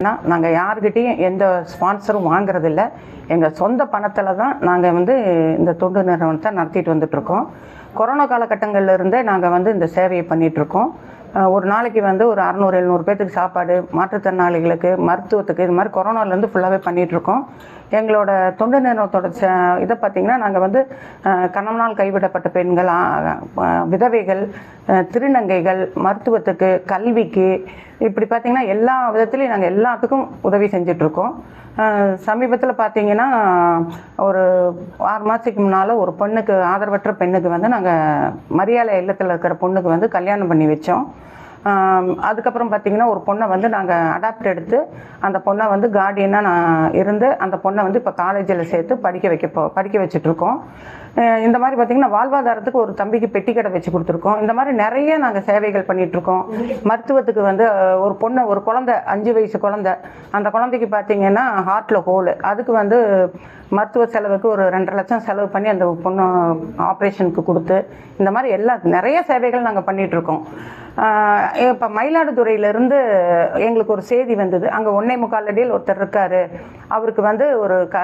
நாங்கள் யாருக்கிட்டேயும் எந்த ஸ்பான்சரும் வாங்குறதில்ல. எங்கள் சொந்த பணத்தில் தான் நாங்கள் வந்து இந்த தொண்டு நிறுவனத்தை நடத்திட்டு வந்துட்ருக்கோம் கொரோனா காலகட்டங்களில் இருந்தே நாங்கள் வந்து இந்த சேவையை பண்ணிகிட்ருக்கோம் ஒரு நாளைக்கு வந்து ஒரு அறநூறு எழுநூறு பேர்த்துக்கு சாப்பாடு மாற்றுத்திறனாளிகளுக்கு மருத்துவத்துக்கு இது மாதிரி கொரோனாலேருந்து ஃபுல்லாகவே பண்ணிகிட்ருக்கோம் எங்களோட தொண்டு நிறுவனத்தோட ச இதை பார்த்திங்கன்னா நாங்கள் வந்து கணவனால் கைவிடப்பட்ட பெண்கள் விதவைகள் திருநங்கைகள் மருத்துவத்துக்கு கல்விக்கு இப்படி பார்த்திங்கன்னா எல்லா விதத்துலேயும் நாங்கள் எல்லாத்துக்கும் உதவி செஞ்சிட்ருக்கோம். சமீபத்தில் பார்த்தீங்கன்னா ஒரு ஆறு மாதத்துக்கு முன்னால் ஒரு பொண்ணுக்கு ஆதரவற்ற பெண்ணுக்கு வந்து நாங்கள் மரியாதை இல்லத்தில் இருக்கிற பொண்ணுக்கு வந்து கல்யாணம் பண்ணி வச்சோம். அதுக்கப்புறம் பார்த்தீங்கன்னா ஒரு பொண்ணை வந்து நாங்கள் அடாப்ட் எடுத்து அந்த பொண்ணை வந்து கார்டியனாக நான் இருந்து அந்த பொண்ணை வந்து இப்போ காலேஜில் சேர்த்து படிக்க வைக்க போ படிக்க வச்சுட்ருக்கோம் இந்த மாதிரி பார்த்தீங்கன்னா வாழ்வாதாரத்துக்கு ஒரு தம்பிக்கு பெட்டி கடை வச்சு கொடுத்துருக்கோம். இந்த மாதிரி நிறைய நாங்கள் சேவைகள் பண்ணிகிட்ருக்கோம் மருத்துவத்துக்கு வந்து ஒரு பொண்ணை ஒரு குழந்தை அஞ்சு வயசு குழந்தை அந்த குழந்தைக்கு பார்த்தீங்கன்னா ஹார்ட்டில் ஹோல் அதுக்கு வந்து மருத்துவ செலவுக்கு ஒரு ரெண்டரை லட்சம் செலவு பண்ணி அந்த பொண்ணு ஆப்ரேஷனுக்கு கொடுத்து இந்த மாதிரி எல்லா நிறைய சேவைகள் நாங்கள் பண்ணிகிட்ருக்கோம் இப்போ மயிலாடுதுறையிலேருந்து எங்களுக்கு ஒரு செய்தி வந்தது. அங்கே ஒன்னே முக்கால் அடியில் ஒருத்தர் இருக்கார். அவருக்கு வந்து ஒரு க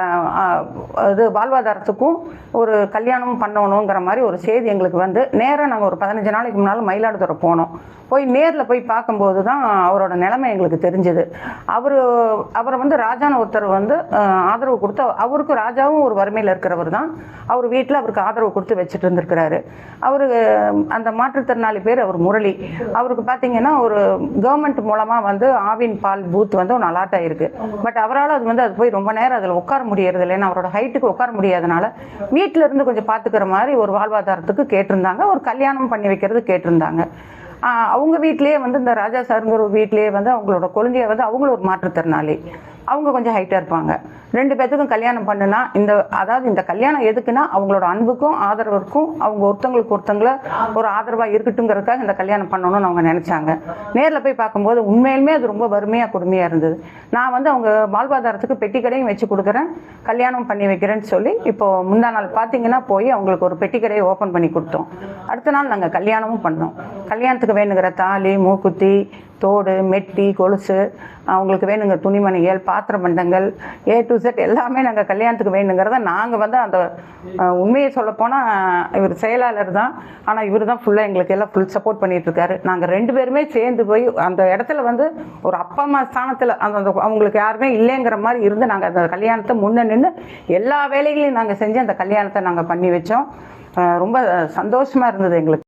இது வாழ்வாதாரத்துக்கும் ஒரு கல்யாணம் பண்ணணுங்கிற மாதிரி ஒரு செய்தி எங்களுக்கு வந்து நேராக நாங்கள் ஒரு பதினஞ்சு நாளைக்கு முன்னால் மயிலாடுதுறை போனோம். போய் நேரில் போய் பார்க்கும்போது தான் அவரோட நிலைமை எங்களுக்கு தெரிஞ்சது. அவர் அவரை வந்து ராஜான ஒருத்தர் வந்து ஆதரவு கொடுத்து அவருக்கும் ராஜாவும் ஒரு வறுமையில் இருக்கிறவர் தான். அவர் வீட்டில் அவருக்கு ஆதரவு கொடுத்து வச்சுட்டு இருந்திருக்கிறாரு. அவர் அந்த மாற்றுத்திறனாளி பேர் அவர் முரளி. அவருக்கு பார்த்தீங்கன்னா ஒரு கவர்மெண்ட் மூலமாக வந்து ஆவின் பால் பூத் வந்து ஒன்று அலாட் ஆகிருக்கு பட் அவரால் அது வந்து அது போய் ரொம்ப நேரம் அதில் உட்கார முடியறது இல்லைன்னா அவரோட ஹைட்டுக்கு உட்கார முடியாதனால வீட்டில் இருந்து கொஞ்சம் பார்த்துக்கிற மாதிரி ஒரு வாழ்வாதாரத்துக்கு கேட்டிருந்தாங்க. ஒரு கல்யாணம் பண்ணி வைக்கிறது கேட்டிருந்தாங்க. அவங்க வீட்லேயே வந்து இந்த ராஜா சாருங்கிற ஒரு வந்து அவங்களோட குழந்தைய வந்து அவங்களும் ஒரு மாற்றுத்திறனாளி. அவங்க கொஞ்சம் ஹைட்டாக இருப்பாங்க. ரெண்டு பேர்த்துக்கும் கல்யாணம் பண்ணுனா இந்த அதாவது இந்த கல்யாணம் எதுக்குன்னா அவங்களோட அன்புக்கும் ஆதரவுக்கும் அவங்க ஒருத்தங்களுக்கு ஒருத்தவங்கள ஒரு ஆதரவாக இருக்கட்டுங்கிறதுக்காக இந்த கல்யாணம் பண்ணணும்னு அவங்க நினச்சாங்க. நேரில் போய் பார்க்கும்போது உண்மையிலுமே அது ரொம்ப வறுமையாக கொடுமையாக இருந்தது. நான் வந்து அவங்க வாழ்வாதாரத்துக்கு பெட்டி கடையும் வச்சு கொடுக்குறேன். கல்யாணம் பண்ணி வைக்கிறேன்னு சொல்லி இப்போது முந்தா நாள் பார்த்தீங்கன்னா போய் அவங்களுக்கு ஒரு பெட்டி கடையை ஓப்பன் பண்ணி கொடுத்தோம். அடுத்த நாள் நாங்கள் கல்யாணமும் பண்ணோம். கல்யாணத்துக்கு வேணுங்கிற தாலி மூக்குத்தி தோடு மெட்டி கொலுசு அவங்களுக்கு வேணுங்க துணிமணிகள் பாத்திர பண்டங்கள் ஏ டு செட் எல்லாமே நாங்கள் கல்யாணத்துக்கு வேணுங்கிறத நாங்கள் வந்து அந்த உண்மையை சொல்லப்போனால் இவர் செயலாளர் தான். ஆனால் இவர் தான் ஃபுல்லாக எங்களுக்கு எல்லாம் ஃபுல் சப்போர்ட் பண்ணிகிட்ருக்காரு நாங்கள் ரெண்டு பேருமே சேர்ந்து போய் அந்த இடத்துல வந்து ஒரு அப்பா அம்மா ஸ்தானத்தில் அந்த அந்த அவங்களுக்கு யாருமே இல்லைங்கிற மாதிரி இருந்து நாங்கள் அந்த கல்யாணத்தை முன்னே நின்று எல்லா வேலைகளையும் நாங்கள் செஞ்சு அந்த கல்யாணத்தை நாங்கள் பண்ணி வச்சோம். ரொம்ப சந்தோஷமாக இருந்தது எங்களுக்கு.